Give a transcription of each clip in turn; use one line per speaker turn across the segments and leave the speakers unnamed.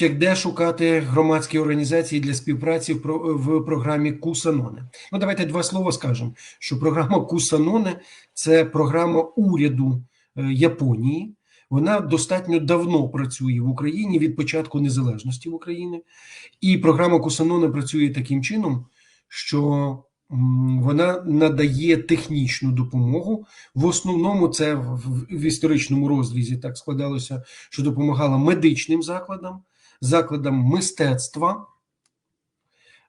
як де шукати громадські організації для співпраці в, про- в програмі Кусаноне. Ну, давайте два слова скажемо, що програма Кусаноне це програма уряду е, Японії. Вона достатньо давно працює в Україні від початку незалежності в Україні. І програма Кусаноне працює таким чином, що вона надає технічну допомогу. В основному це в історичному розрізі так складалося, що допомагала медичним закладам, закладам мистецтва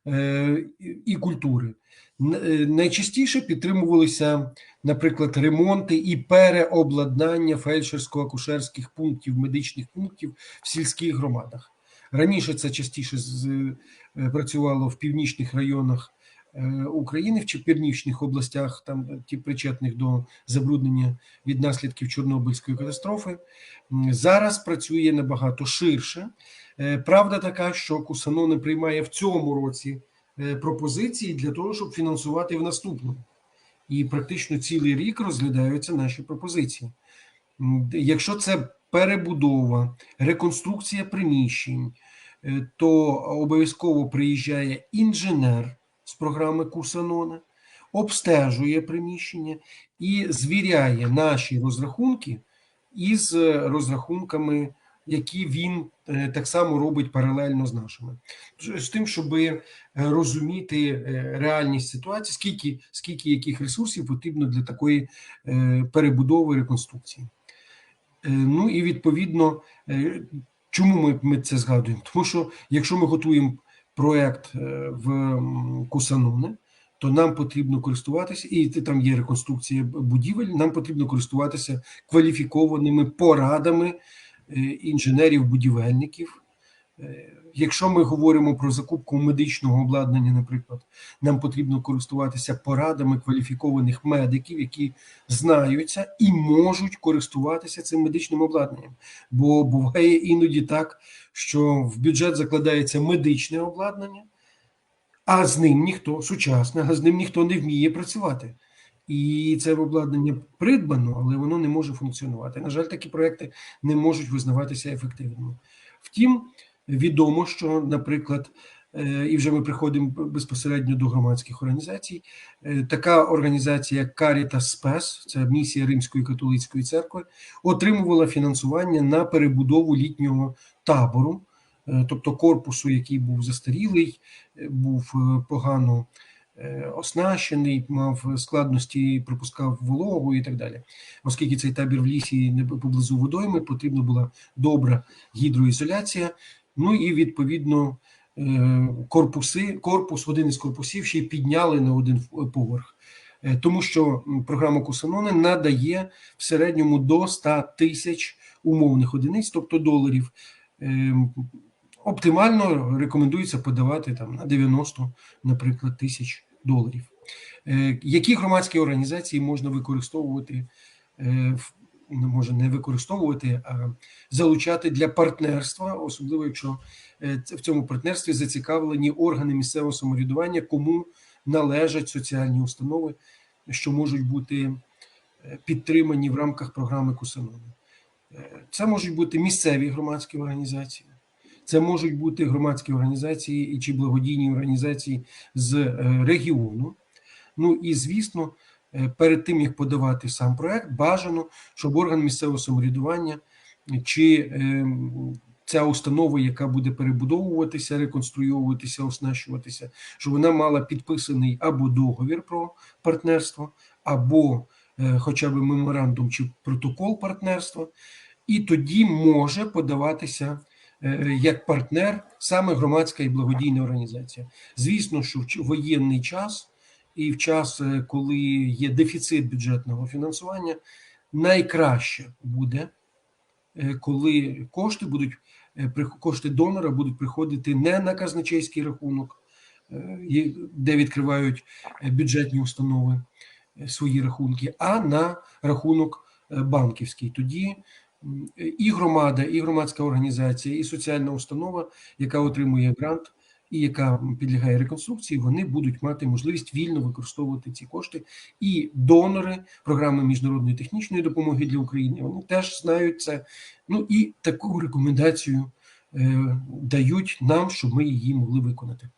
е, і- культури. Е, Найчастіше підтримувалися, наприклад, ремонти і переобладнання фельдшерсько-акушерських пунктів, медичних пунктів в сільських громадах. Раніше це частіше е, працювало в північних районах е, України, чи північних областях, там е, ті причетних до забруднення від наслідків Чорнобильської катастрофи. Зараз працює набагато ширше. Е, Правда така, що Кусаноне приймає в цьому році пропозиції для того, щоб фінансувати в наступному. І практично цілий рік розглядаються наші пропозиції. Якщо це перебудова, реконструкція приміщень, то обов'язково приїжджає інженер з програми Курсанона, обстежує приміщення і звіряє наші розрахунки із е, розрахунками, які він е, так само робить паралельно з нашими, з тим, щоб розуміти е, реальність ситуації, скільки, скільки яких ресурсів потрібно для такої перебудови реконструкції. Ну і відповідно, чому ми це згадуємо? Тому що якщо ми готуємо проект е, в Кусануне, то нам потрібно користуватися, і там є реконструкція будівель. Нам потрібно користуватися кваліфікованими порадами е, інженерів-будівельників. Е, Якщо ми говоримо про закупку медичного обладнання, наприклад, нам потрібно користуватися порадами кваліфікованих медиків, які знаються і можуть користуватися цим медичним обладнанням. Бо буває іноді так, що в бюджет закладається медичне обладнання, а з ним ніхто сучасне, а з ним ніхто не вміє працювати. І це обладнання придбано, але воно не може функціонувати. На жаль, такі проекти не можуть визнаватися ефективними. Втім, відомо, що, наприклад, е, і вже ми приходимо безпосередньо до громадських організацій. е, Така організація, як Caritas Spes, це місія Римської католицької церкви, отримувала фінансування на перебудову літнього табору, е, тобто корпусу, який був застарілий, був погано оснащений, мав складності, пропускав вологу і так далі. Оскільки цей табір в лісі не поблизу водойми, потрібна була добра гідроізоляція. Ну і відповідно е, корпуси, корпус, один із корпусів ще й підняли на один поверх. Е, Тому що програма Кусаноне надає в середньому до 100 тисяч умовних одиниць, тобто доларів. Ем, Оптимально рекомендується подавати там на 90, наприклад, тисяч доларів. Е, Які громадські організації можна використовувати, е, ну, може не використовувати, а залучати для партнерства, особливо якщо е, в цьому партнерстві зацікавлені органи місцевого самоврядування, кому належать соціальні установи, що можуть бути е, підтримані в рамках програми Кусанони. Е, Це можуть бути місцеві громадські організації. Це можуть бути громадські організації і чи благодійні організації з регіону. Ну і звісно, перед тим як подавати сам проект, бажано, щоб орган місцевого самоврядування чи е, ця установа, яка буде перебудовуватися, реконструюватися, оснащуватися, щоб вона мала підписаний або договір про партнерство, або е, хоча б меморандум чи протокол партнерства, і тоді може подаватися е, як партнер саме громадська і благодійна організація. Звісно, що в воєнний час і в час, е, коли є дефіцит бюджетного фінансування, найкраще буде, е, коли кошти будуть е, кошти донора будуть приходити не на казначейський рахунок, де відкривають бюджетні установи свої рахунки, а на рахунок банківський. Тоді і громада, і громадська організація, і соціальна установа, яка отримує грант і яка підлягає реконструкції, вони будуть мати можливість вільно використовувати ці кошти. І донори програми міжнародної технічної допомоги для України вони теж знають це. Ну і таку рекомендацію е, дають нам, щоб ми її могли виконати.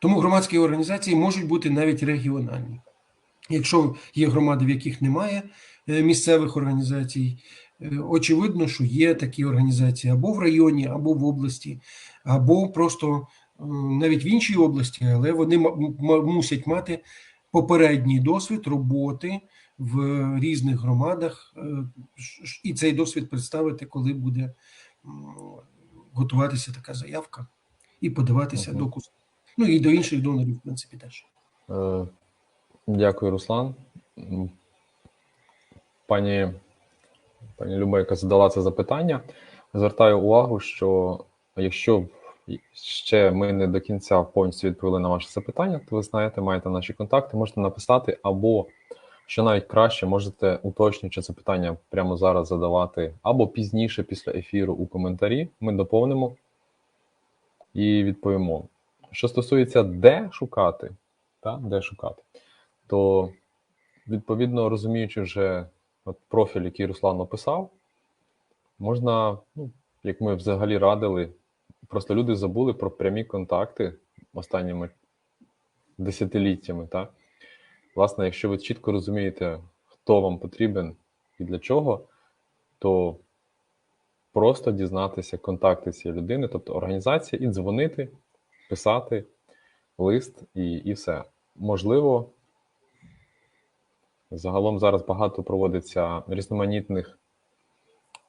Тому громадські організації можуть бути навіть регіональні. Якщо є громади, в яких немає е, місцевих організацій, очевидно, що є такі організації або в районі, або в області, або просто е, навіть в іншій області, але вони мусять мати попередній досвід роботи в різних громадах, е, і цей досвід представити, коли буде готуватися така заявка і подаватися
Мгм.
до КУС. Ну і до інших донорів, в принципі, теж.
Е, Дякую, Руслан. Пані, пані Люба, яка задала це запитання, звертаю увагу, що якщо ще ми не до кінця повністю відповіли на ваше запитання, то ви знаєте, маєте наші контакти, можете написати, або що навіть краще, можете уточнюючи запитання прямо зараз задавати, або пізніше після ефіру у коментарі. Ми доповнимо і відповімо. Що стосується де шукати, та, де шукати, то відповідно розуміючи вже от профіль, який Руслан описав, можна, ну, як ми взагалі радили, просто люди забули про прямі контакти останніми десятиліттями. Так? Власне, якщо ви чітко розумієте, хто вам потрібен і для чого, то просто дізнатися контакти цієї людини, тобто організація, і дзвонити, писати лист і, і все. Можливо, загалом зараз багато проводиться різноманітних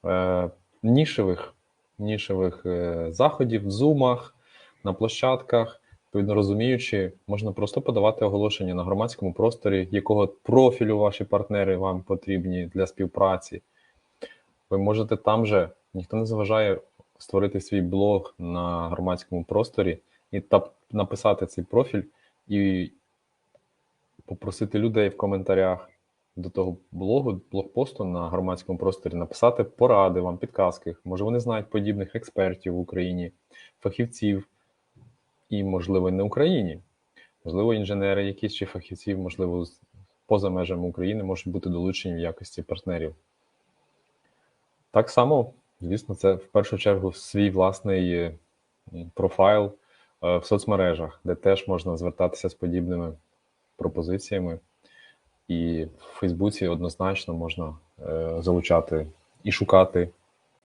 е, нішевих, нішевих е, заходів в зумах, на площадках. Відповідно розуміючи, можна просто подавати оголошення на громадському просторі, якого профілю ваші партнери вам потрібні для співпраці. Ви можете там же, ніхто не заважає створити свій блог на громадському просторі і та написати цей профіль і попросити людей в коментарях до того блогу, блогпосту на громадському просторі написати поради вам, підказки. Може, вони знають подібних експертів в Україні, фахівців, і, можливо, не Україні. Можливо, інженери якісь чи фахівці, можливо, поза межами України можуть бути долучені в якості партнерів. Так само, звісно, це в першу чергу свій власний профайл е, в соцмережах, де теж можна звертатися з подібними пропозиціями. І в Фейсбуці однозначно можна е, залучати і шукати